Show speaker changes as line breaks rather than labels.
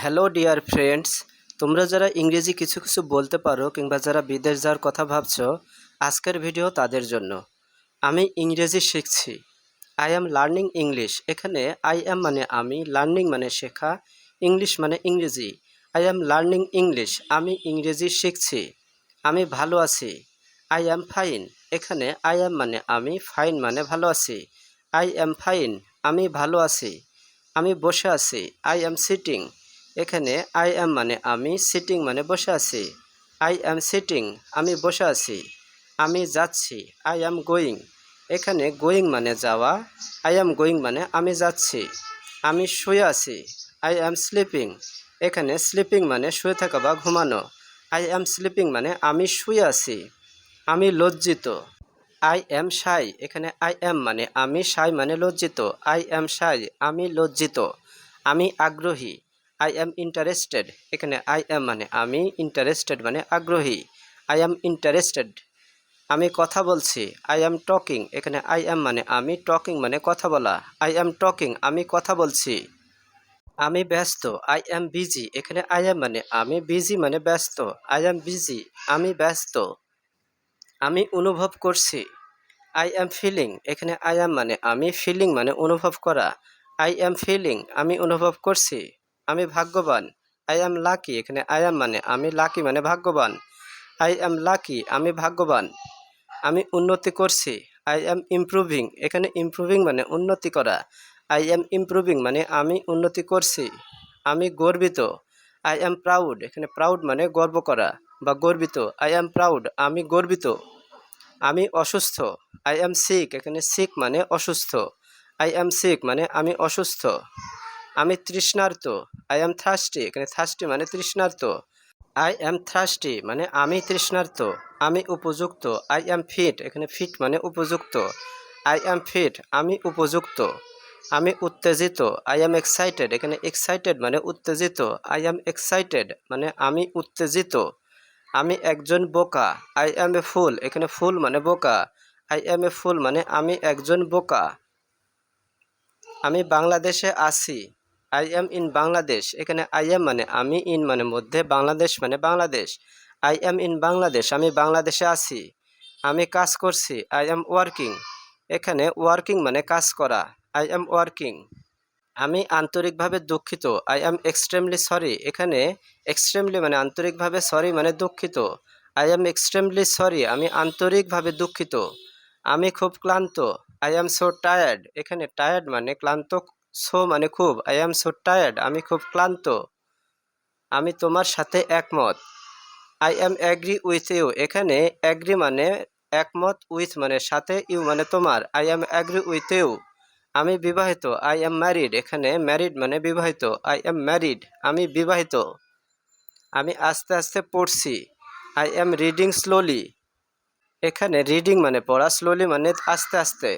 Hello dear friends, তোমরা যারা ইংরেজি কিছু কিছু বলতে পারো কিংবা যারা বিদেশ যাওয়ার কথা ভাবছ, আজকের ভিডিও তাদের জন্য। আমি ইংরেজি শিখছি। আই অ্যাম লার্নিং ইংলিশ এখানে আই অ্যাম মানে আমি লার্নিং মানে শেখা ইংলিশ মানে ইংরেজি। আই অ্যাম লার্নিং ইংলিশ আমি ইংরেজি শিখছি। আমি ভালো আছি। আই অ্যাম ফাইন এখানে আই অ্যাম মানে আমি ফাইন মানে ভালো আছি। আই অ্যাম ফাইন আমি ভালো আছি। আমি বসে আছি। আই অ্যাম সিটিং এখানে আই অ্যাম মানে আমি সিটিং মানে বসে আছি। আই অ্যাম সিটিং আমি বসে আছি। আমি যাচ্ছি আই অ্যাম গোয়িং এখানে গোয়িং মানে যাওয়া আই অ্যাম গোয়িং মানে আমি যাচ্ছি। আমি শুয়ে আছি আই অ্যাম স্লিপিং এখানে স্লিপিং মানে শুয়ে থাকা বা ঘুমানো। আই অ্যাম স্লিপিং মানে আমি শুয়ে আছি। আমি লজ্জিত। আই অ্যাম সাই এখানে আই অ্যাম মানে আমি সাই মানে লজ্জিত। আই অ্যাম সাই আমি লজ্জিত। আমি আগ্রহী। আই অ্যাম ইন্টারেস্টেড এখানে আই অ্যাম মানে আমি ইন্টারেস্টেড মানে আগ্রহী আই অ্যাম ইন্টারেস্টেড আমি কথা বলছি আই অ্যাম টকিং এখানে আই অ্যাম মানে আমি টকিং মানে কথা বলা আই অ্যাম টকিং আমি কথা বলছি আমি ব্যস্ত আই অ্যাম বিজি এখানে আই অ্যাম মানে আমি বিজি মানে ব্যস্ত আই অ্যাম বিজি আমি ব্যস্ত আমি অনুভব করছি আই অ্যাম ফিলিং এখানে আই অ্যাম মানে আমি ফিলিং মানে অনুভব করা আই অ্যাম ফিলিং আমি অনুভব করছি আমি ভাগ্যবান। আই অ্যাম লাকি এখানে আই অ্যাম মানে আমি লাকি মানে ভাগ্যবান। আই অ্যাম লাকি আমি ভাগ্যবান। আমি উন্নতি করছি। আই অ্যাম ইমপ্রুভিং এখানে ইমপ্রুভিং মানে উন্নতি করা। আই অ্যাম ইমপ্রুভিং মানে আমি উন্নতি করছি। আমি গর্বিত। আই অ্যাম প্রাউড এখানে প্রাউড মানে গর্ব করা বা গর্বিত। আই অ্যাম প্রাউড আমি গর্বিত। আমি অসুস্থ। আই অ্যাম সিক এখানে সিক মানে অসুস্থ। আই অ্যাম সিক মানে আমি অসুস্থ। আমি তৃষ্ণার্ত আই অ্যাম থার্স্টি এখানে থার্স্টি মানে তৃষ্ণার্ত। আই অ্যাম থার্স্টি মানে আমি তৃষ্ণার্ত, আমি উপযুক্ত। আই অ্যাম ফিট এখানে ফিট মানে উপযুক্ত। আই অ্যাম ফিট আমি উপযুক্ত, আমি উত্তেজিত। আই অ্যাম এক্সাইটেড এখানে এক্সাইটেড মানে উত্তেজিত। আই অ্যাম এক্সাইটেড মানে আমি উত্তেজিত। আমি একজন বোকা। আই অ্যাম এ ফুল এখানে ফুল মানে বোকা। আই অ্যাম এ ফুল মানে আমি একজন বোকা। আমি বাংলাদেশে আছি। আই অ্যাম ইন বাংলাদেশ এখানে আই এম মানে আমি ইন মানে মধ্যে, বাংলাদেশ মানে Bangladesh. I am in Bangladesh আমি বাংলাদেশে আছি। আমি কাজ করছি। আই অ্যাম ওয়ার্কিং এখানে ওয়ার্কিং মানে কাজ করা। আই অ্যাম ওয়ার্কিং আমি আন্তরিকভাবে দুঃখিত। আই অ্যাম এক্সট্রিমলি সরি এখানে এক্সট্রিমলি মানে আন্তরিকভাবে সরি মানে দুঃখিত। আই অ্যাম এক্সট্রিমলি সরি আমি আন্তরিকভাবে দুঃখিত। আমি খুব ক্লান্ত। আই অ্যাম সো টায়ার্ড এখানে টায়ার্ড মানে ক্লান্ত সো মানে খুব আই অ্যাম সো টায়ার্ড আমি খুব ক্লান্ত। আমি তোমার সাথে একমত। I am agree with you এখানে অ্যাগ্রি মানে একমত উইথ মানে সাথে ইউ মানে তোমার। I am agree with you আমি বিবাহিত আই অ্যাম ম্যারিড এখানে ম্যারিড মানে বিবাহিত আই অ্যাম ম্যারিড আমি বিবাহিত। আমি আস্তে আস্তে পড়ছি আই অ্যাম রিডিং স্লোলি এখানে রিডিং মানে পড়া স্লোলি মানে আস্তে আস্তে।